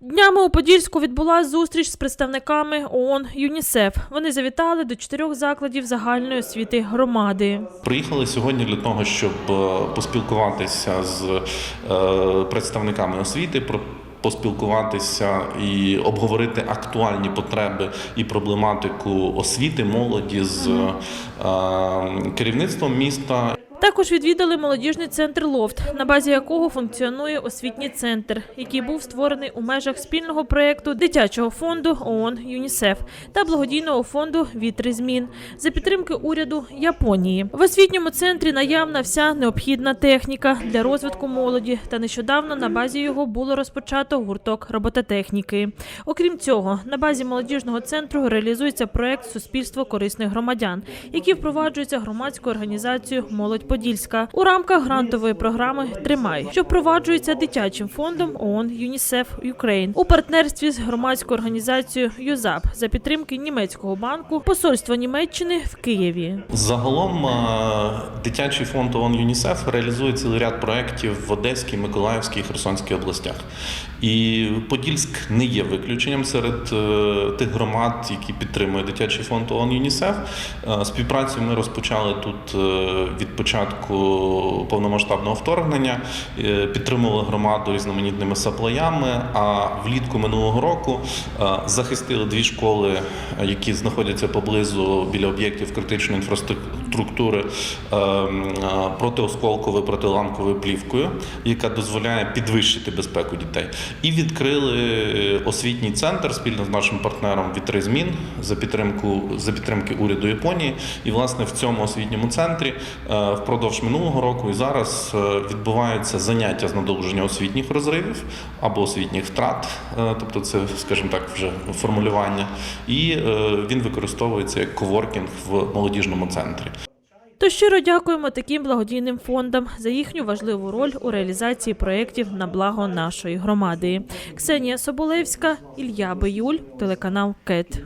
Днями у Подільську відбулася зустріч з представниками ООН ЮНІСЕФ. Вони завітали до чотирьох закладів загальної освіти громади. Приїхали сьогодні для того, щоб е, поспілкуватися з е, представниками освіти. про- Поспілкуватися і обговорити актуальні потреби і проблематику освіти молоді з е, керівництвом міста Також відвідали молодіжний центр Лофт, на базі якого функціонує освітній центр, який був створений у межах спільного проєкту дитячого фонду ООН ЮНІСЕФ та благодійного фонду Вітри змін за підтримки уряду Японії. В освітньому центрі наявна вся необхідна техніка для розвитку молоді. Та нещодавно на базі його було розпочато гурток робототехніки. Окрім цього, на базі молодіжного центру реалізується проект Суспільство корисних громадян, який впроваджується громадською організацією Молодь Подільська у рамках грантової програми Тримай, що впроваджується дитячим фондом ООН ЮНІСЕФ Україн у партнерстві з громадською організацією ЮЗАП за підтримки німецького банку Посольства Німеччини в Києві. Загалом е, дитячий фонд ООН ЮНІСЕФ реалізує цілий ряд проєктів в Одеській, Миколаївській і Херсонській областях. І Подільськ не є виключенням серед е, тих громад, які підтримує дитячий фонд ООН ЮНІСЕФ. Е, Співпрацю ми розпочали тут е, від початку повномасштабного вторгнення, підтримували громаду різноманітними саплаями. А влітку минулого року захистили дві школи, які знаходяться поблизу біля об'єктів критичної інфраструктури протиосколковою протиламковою плівкою, яка дозволяє підвищити безпеку дітей. І відкрили е, освітній центр спільно з нашим партнером Вітри змін за підтримку за підтримки уряду Японії. І власне в цьому освітньому центрі е, впродовж минулого року і зараз е, відбуваються заняття з надовження освітніх розривів або освітніх втрат, тобто це, скажімо так, вже формулювання, і він використовується як коворкінг в молодіжному центрі. То щиро дякуємо таким благодійним фондам за їхню важливу роль у реалізації проєктів на благо нашої громади. Ксенія Соболевська, Ілля Биюль, телеканал КЕТ.